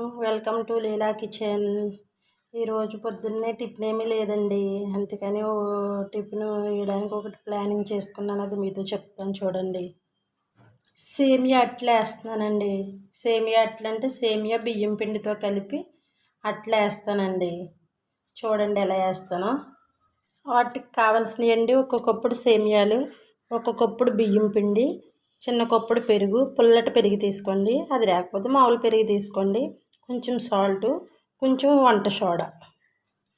Welcome to Leela kitchen. ఈరోజు పొద్దున్నే tiffin ఏమీ లేదండి. అందుకని ఓ టిఫిన్ వేయడానికి ఒకటి ప్లానింగ్ చేసుకున్నాను. అది మీతో చెప్తాను చూడండి. సేమియా అట్లు వేస్తున్నానండి. సేమియా అట్లు అంటే సేమియా బియ్యం పిండితో కలిపి అట్లు వేస్తానండి. చూడండి ఎలా వేస్తానో. వాటికి కావాల్సినవి ఒక్కొక్కప్పుడు సేమియాలు ఒక్కొక్కప్పుడు బియ్యం పిండి చిన్న కప్పుడు పెరుగు పుల్లటి పెరుగు తీసుకోండి. అది లేకపోతే మామూలు పెరుగు తీసుకోండి. కొంచెం సాల్ట్ కొంచెం వంట సోడా.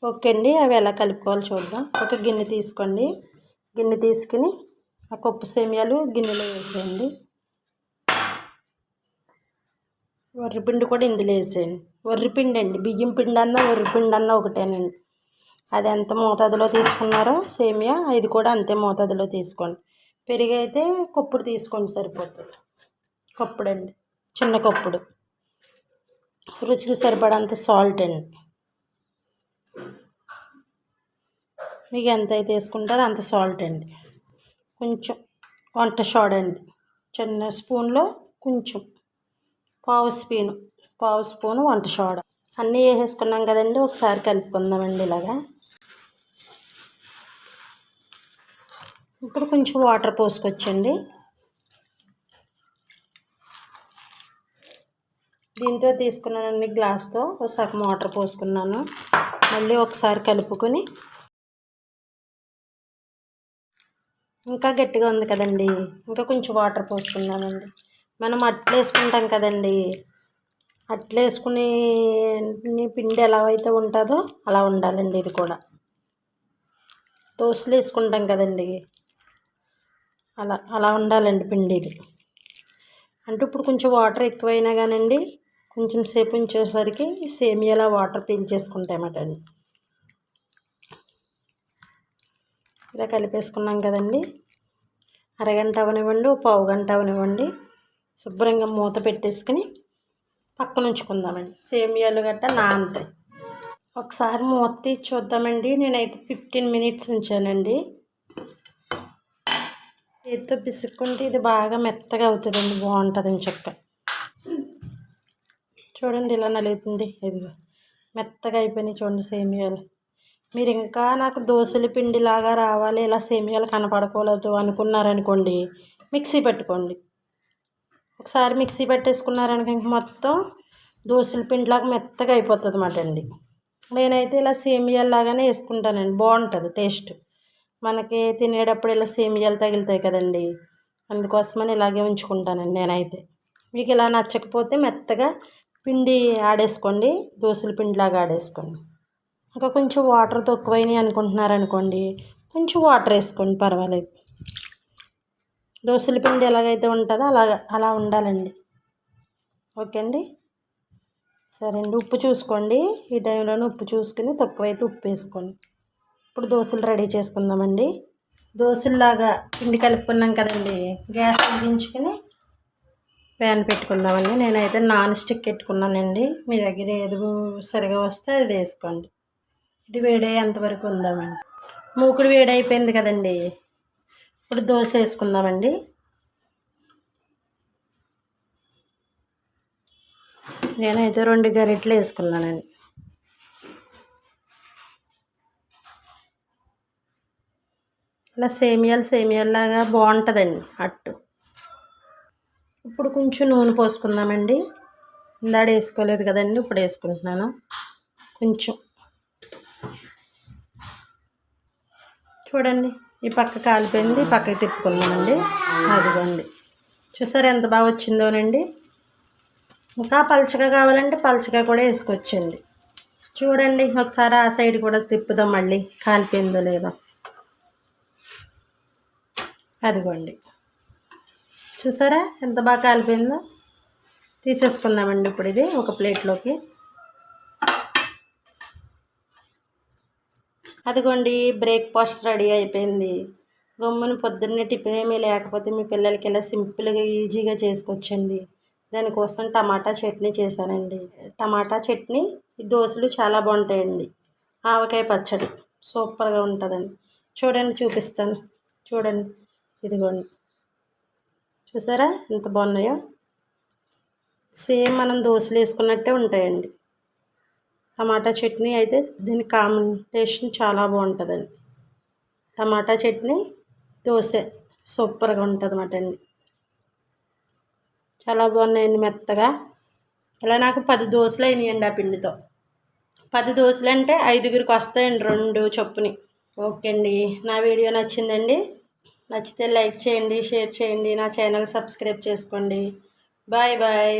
ఓకే అండి అవి ఎలా కలుపుకోవాలో చూద్దాం. ఒక గిన్నె తీసుకోండి. గిన్నె తీసుకుని ఆ కప్పు సేమియాలు గిన్నెలో వేసేయండి. వరిపిండి కూడా ఇందులో వేసేయండి. వరిపిండి అండి బియ్యం పిండి అన్న వరిపిండి అన్న ఒకటేనండి. అది ఎంత మోతాదులో తీసుకున్నారో సేమియా ఇది కూడా అంతే మోతాదులో తీసుకోండి. పెరుగు అయితే కప్పుడు తీసుకోండి సరిపోతుంది. కప్పుడు అండి చిన్న కప్పుడు. రుచికి సరిపడంత సాల్ట్ అండి. మీకు ఎంత అయితే వేసుకుంటారో అంత సాల్ట్ అండి. కొంచెం వంట షాడ్ అండి. చిన్న స్పూన్లో కొంచెం పావు స్పూను పావు స్పూను వంట షాడ్ అన్నీ వేసేసుకున్నాం కదండి ఒకసారి కలుపుకుందామండి ఇలాగా. ఇప్పుడు కొంచెం వాటర్ పోసుకొచ్చండి దీంతో తీసుకున్నానండి గ్లాస్తో. ఒక సగం వాటర్ పోసుకున్నాను. మళ్ళీ ఒకసారి కలుపుకొని. ఇంకా గట్టిగా ఉంది కదండి. ఇంకా కొంచెం వాటర్ పోసుకున్నానండి. మనం అట్లు వేసుకుంటాం కదండి. అట్లు వేసుకునే పిండి ఎలా అయితే ఉంటుందో అలా ఉండాలండి ఇది కూడా. దోశలు వేసుకుంటాం కదండి. అలా అలా ఉండాలండి పిండిది అంటే ఇప్పుడు కొంచెం వాటర్ ఎక్కువైనా కానండి కొంచెం సేపు ఉంచేసరికి సేమియాలా వాటర్ పీల్చేసుకుంటామట అండి. ఇలా కలిపేసుకున్నాం కదండి. అరగంట అవనివ్వండి పావు గంట అవనివ్వండి. శుభ్రంగా మూత పెట్టేసుకుని పక్కన ఉంచుకుందామండి. సేమియాలు గట్ట నానతాయి. ఒకసారి మూత తీసి చూద్దామండి. నేనైతే ఫిఫ్టీన్ మినిట్స్ ఉంచానండి. చేతితో పిసుక్కుంటే ఇది బాగా మెత్తగా అవుతుందండి బాగుంటుందని చెప్పి. చూడండి ఇలా నలుగుతుంది. ఇదిగో మెత్తగా అయిపోయినాయి చూడండి సేమియాలు. మీరు ఇంకా నాకు దోశల పిండిలాగా రావాలి ఇలా సేమియాలు కనపడకూడదు అనుకున్నారనుకోండి మిక్సీ పెట్టుకోండి. ఒకసారి మిక్సీ పెట్టేసుకున్నారనుకో ఇంక మొత్తం దోశల పిండిలాగా మెత్తగా అయిపోతుంది అన్నమాట అండి. నేనైతే ఇలా సేమియాలాగానే వేసుకుంటానండి బాగుంటుంది టేస్ట్. మనకి తినేటప్పుడు ఇలా సేమియాలు తగులుతాయి కదండి అందుకోసమని ఇలాగే ఉంచుకుంటానండి నేనైతే. మీకు ఇలా నచ్చకపోతే మెత్తగా పిండి ఆడేసుకోండి దోశల పిండిలాగా ఆడేసుకోండి. ఇంకా కొంచెం వాటర్ తక్కువైనాయి అనుకుంటున్నారనుకోండి కొంచెం వాటర్ వేసుకోండి పర్వాలేదు. దోశల పిండి ఎలాగైతే ఉంటుందో అలాగ అలా ఉండాలండి. ఓకే అండి సరే అండి ఉప్పు చూసుకోండి. ఈ టైంలోనే ఉప్పు చూసుకుని తక్కువైతే ఉప్పు వేసుకోండి. ఇప్పుడు దోశలు రెడీ చేసుకుందామండి. దోశల్లాగా పిండి కలుపుకున్నాం కదండి గ్యాస్ తగ్గించుకుని ప్యాన్ పెట్టుకుందామండి నేనైతే నాన్ స్టిక్ పెట్టుకున్నానండి. మీ దగ్గర ఏది సరిగా వస్తే అది వేసుకోండి. ఇది వేడయ్యేంతవరకు ఉందామండి. మూకుడు వేడైపోయింది కదండి. ఇప్పుడు దోశ వేసుకుందామండి. నేనైతే రెండు గరిటెలు వేసుకున్నానండి. ఇలా సేమియాలు సేమియాలాగా బాగుంటుందండి అట్టు. ఇప్పుడు కొంచెం నూనె పోసుకుందామండి. ఇందాడ వేసుకోలేదు కదండి ఇప్పుడు వేసుకుంటున్నాను. కొంచెం. చూడండి ఈ పక్క కాలిపోయింది ఈ పక్కకి తిప్పుకుందామండి. అదిగోండి. చూసారు ఎంత బాగా వచ్చిందోనండి? ఇంకా పలచగా కావాలంటే పలచగా కూడా వేసుకొచ్చండి చూడండి ఒకసారి ఆ సైడ్ కూడా తిప్పుదాం మళ్ళీ. కాలిపోయిందో లేదో. అదిగోండి. చూసారా? ఎంత బాగా కాలిపోయిందో? తీసేసుకుందామండి ఇప్పుడు ఇది ఒక ప్లేట్లోకి. అదిగోండి బ్రేక్ఫాస్ట్ రెడీ అయిపోయింది. గమ్మున పొద్దున్నే టిఫిన్ ఏమీ లేకపోతే మీ పిల్లలకి ఇలా సింపుల్గా ఈజీగా చేసుకొచ్చండి. దానికోసం టమాటా చట్నీ చేశానండి. టమాటా చట్నీ దోశలు చాలా బాగుంటాయండి. ఆవకాయ పచ్చడి సూపర్గా ఉంటుందండి. చూడండి చూపిస్తాను. చూడండి ఇదిగోండి. చూసారా? ఎంత బాగున్నాయో? సేమ్ మనం దోశలు వేసుకున్నట్టే ఉంటాయండి. టమాటా చట్నీ అయితే దీని కాంబినేషన్ చాలా బాగుంటుందండి. టమాటా చట్నీ దోశ సూపర్గా ఉంటుంది అండి. చాలా బాగున్నాయండి మెత్తగా. ఇలా నాకు పది దోశలు అయినాయండి ఆ పిండితో. పది దోశలు అంటే ఐదుగురికి వస్తాయండి రెండు చొప్పుని. ఓకే అండి. నా వీడియో నచ్చిందండి. నచ్చితే లైక్ చేయండి షేర్ చేయండి నా ఛానల్ సబ్స్క్రైబ్ చేసుకోండి. Bye bye.